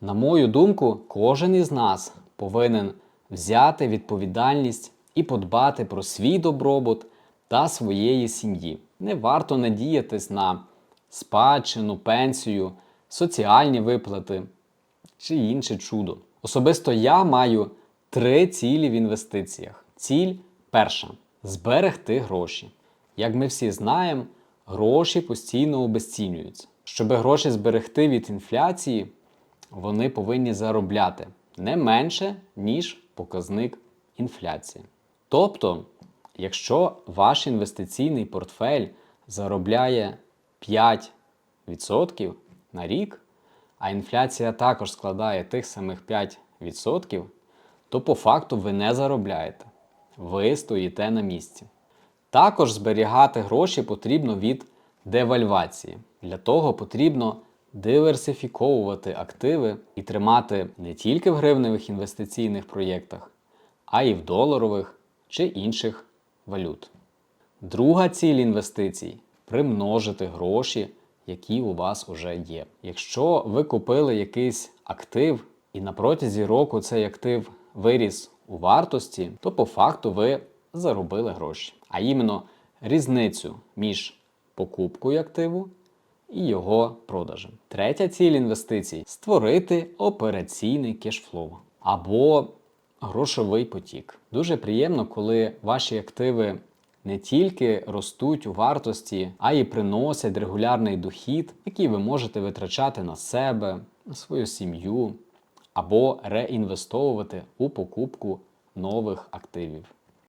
На мою думку, кожен із нас повинен взяти відповідальність і подбати про свій добробут та своєї сім'ї. Не варто надіятись на спадщину, пенсію, соціальні виплати чи інше чудо. Особисто я маю три цілі в інвестиціях. Ціль перша зберегти гроші. Як ми всі знаємо, гроші постійно обесцінюються. Щоб гроші зберегти від інфляції, вони повинні заробляти не менше, ніж показник інфляції. Тобто, якщо ваш інвестиційний портфель заробляє 5% на рік, а інфляція також складає тих самих 5%, то по факту ви не заробляєте. Ви стоїте на місці. Також зберігати гроші потрібно від девальвації. Для того потрібно диверсифіковувати активи і тримати не тільки в гривневих інвестиційних проєктах, а й в доларових чи інших валют. Друга ціль інвестицій примножити гроші, які у вас вже є. Якщо ви купили якийсь актив і на протязі року цей актив виріс у вартості, то по факту ви заробили гроші. А іменно різницю між покупкою активу і його продажем. Третя ціль інвестицій створити операційний кешфлоу або грошовий потік. Дуже приємно, коли ваші активи не тільки ростуть у вартості, а й приносять регулярний дохід, який ви можете витрачати на себе, на свою сім'ю або реінвестовувати у покупку нових активів.